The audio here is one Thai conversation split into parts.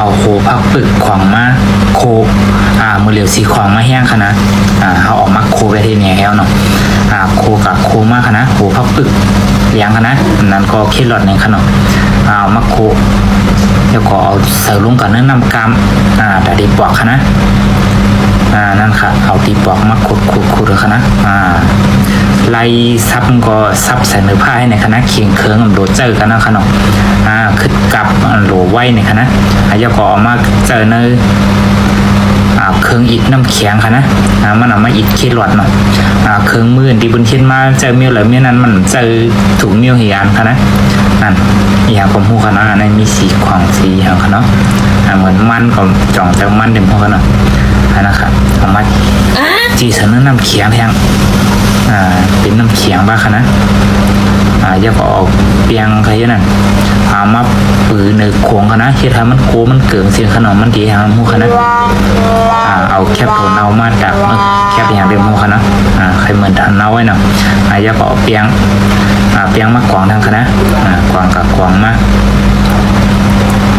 เอาโคพักปึกของมาโคอ่ามือเหลียวสีของมาแห้งคะนะอ่าเขาออกมาโคไปที่เนี่ยแล้วเนาะอ่าโคกับโคมากคะนะโคพักปึกเลี้ยงคะนะนั้นก็เคลอดในขนมอ่ามาโคแล้วก็เอาใส่ลงกับเนื้อนำกามอ่าแต่ดีปอกคะนะอ่านั่นค่ะเอาตีปอกมาขุดขุดขุดเลยคะนะอ่า ไล่ซับก็ซับใส่เนื้อผ้าให้ในคณะเคียงเคืองกับโดเจอกันนะขนมอ่าขึ้นกับโหลไว้ในคณะอายก็ออกมาเจอเนื้ออ่าเครื่องอิดน้ำแข็งค่ะนะอ่ามันเอามาอิดเคลอดเนาะอ่าเครื่องมือที่บนเทียนมาเจอเมียวหรือเมียนั้นมันเจอถุงเมียวเหียนค่ะนะนั่นอย่างผมหูค่ะนะอันมีสีของสีอย่างค่ะเนาะเหมือนมันกับจ่องแต่มันเต็มพอกันเนาะนะครับเอามาจีเสนอน้ำแข็งแทง อ่าเป็นน้ำเขียงบ้าคะนะอ่าอย่าก็เอาเปียงใครนั่นเอามาปือในโขงคะนะเฮ็ดให้มันโคมันเกิงเสียงขนมมันดีหางหมูคะนะอ่าเอาแคบโถนเอามาจากเออแคบอย่างเดียวหมูคะนะอ่าใครเหมือนทันเอาไว้นะอ่าอย่าก็เอาเปียงอ่าเปียงมากวางทางคะนะอ่ากวางกับกวางมาก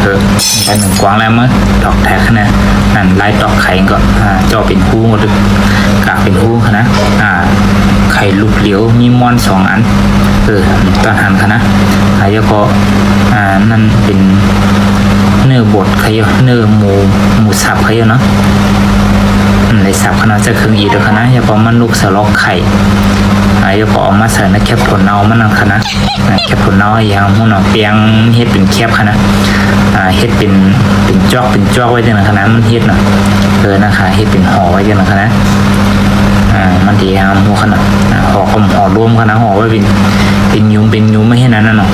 เออใช้หนึ่งกวางแล้วมั้งดอกแท็กนะนั่นไล่ดอกไข่ก็อ่าจอเป็นหูหมดกากเป็นหูนะอ่า ไข่ลูกเหลียวมีมอนสองอันเออตอนหันคะนะอายก็อ่านั่นเป็นเนื้อบดไข่เนื้อหมูหมูสับไข่เนาะในสับคณะจะเครื่องอีเดคณะอย่าพอมันลูกสลอกไข่อายก็ออกมาใส่ในแคบผลเนามันนั่นคณะแคบผลเนาอย่างหูเนาะเปียงเฮ็ดเป็นแคบคณะอ่าเฮ็ดเป็นเป็นจอกเป็นจอกไว้จังนะคณะมันเฮ็ดเนาะเออนะคะเฮ็ดเป็นห่อไว้จังนะคณะ มันดีครับหัวขนาดอ่าห่อก็ห่อรวมขนาดห่อไว้เป็นเป็นยุ้มเป็นยุ้มไม่ให้นั้นน่ะเนาะ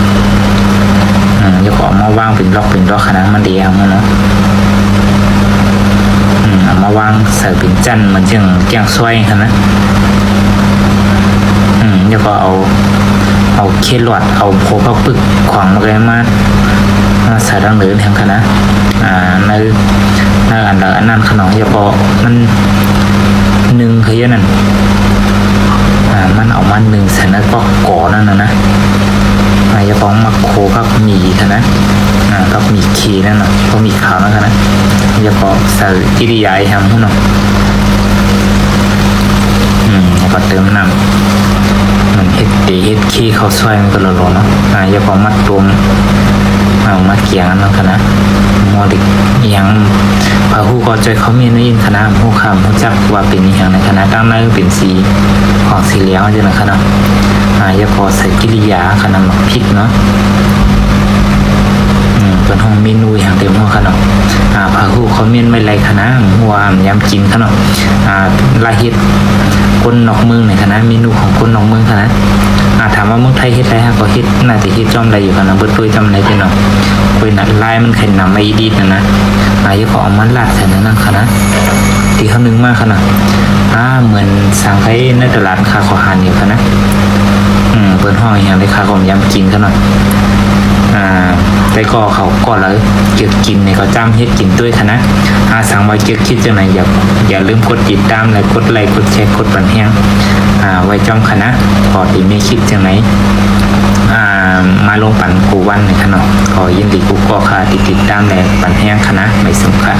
อืมจะขอมาว่างเป็นล็อกเป็นล็อกขนาดมันดีครับเนาะอืมเอามาวางใส่เป็นจันเหมือนจังแกงซอยขนาดอืมแล้วก็เอาเอาเคลอดเอาโคเข้าปึกขวางมาเลยมาใส่ดังเดินแทงคณะอ่าในในอันเดออันนั้นขนมเฉพาะมัน ยันั่นอ่ามันเอามาหนึ่งใส่แล้วก็ก่อนั่นนะนะอาจจะฟ้องมาโคพักหมีค่ะนะอ่าพักหมีขีนั่นนะพักหมีขาวนั่นนะจะพอใส่กิริยาทำหุ่นนะอืมแล้วก็เติมน้ำมันเฮ็ดเอเฮ็ดขี้เขาซอยมันก็หล่นๆเนาะอ่าจะพอมัดรวมเอามาเกี่ยงนั่นค่ะนะ มอดิกอิหยังพระผู้ก็ใจเขามีนยินคณะผู้คำผู้จักว่าเป็นอย่างในคณะตั้งในเป็นสีของสีเหลืองจังนะคณะอาย่าพอใส่กิริยาคณะหมักพริกเนาะอืมเป็นห้องเมนูอย่างเต็มห้องคณะอ่าพระผู้เขาเมียนไม่ไรคณะหัวยำกินคณะอ่าลาฮ็ดคนนอกเมืองในคณะเมนูของคนนอกเมืองคณะอ่าถามว่าเมืองไทยเฮ็ดไรฮะก็เฮ็ดน่าจะเฮ็ดจอมไรอยู่คณะเบิดตัวจอมไรเด้เนาะ คุยนัดไล่มันเข็นนำไม่ดีนะนะอายก็เอามันลาดใส่ในนั่นค่ะนะที่เขานึงมากค่ะนะอ่าเหมือนสั่งไปในตลาดคาขอหานอยู่ค่ะนะอืมเปิดห้องอย่างไรคาผมยำกินค่ะนะอ่าแต่ก็เขาก็เลยเกี่ยวกินในเขาจ้ำเฮ็ดกินด้วยค่ะอาสั่งไว้เกี่ยวคิดจังไหนอย่าอย่าลืมกดติดตามและกดไลค์กดแชร์กดบันแห้งอ่าไว้จ้อมค่ะพอที่ไม่คิดจังไหนอ่ามาลงปั่น ยินดีกูก็ค่ะติดติดตามในปันแห้งคณะไม่สำคัญ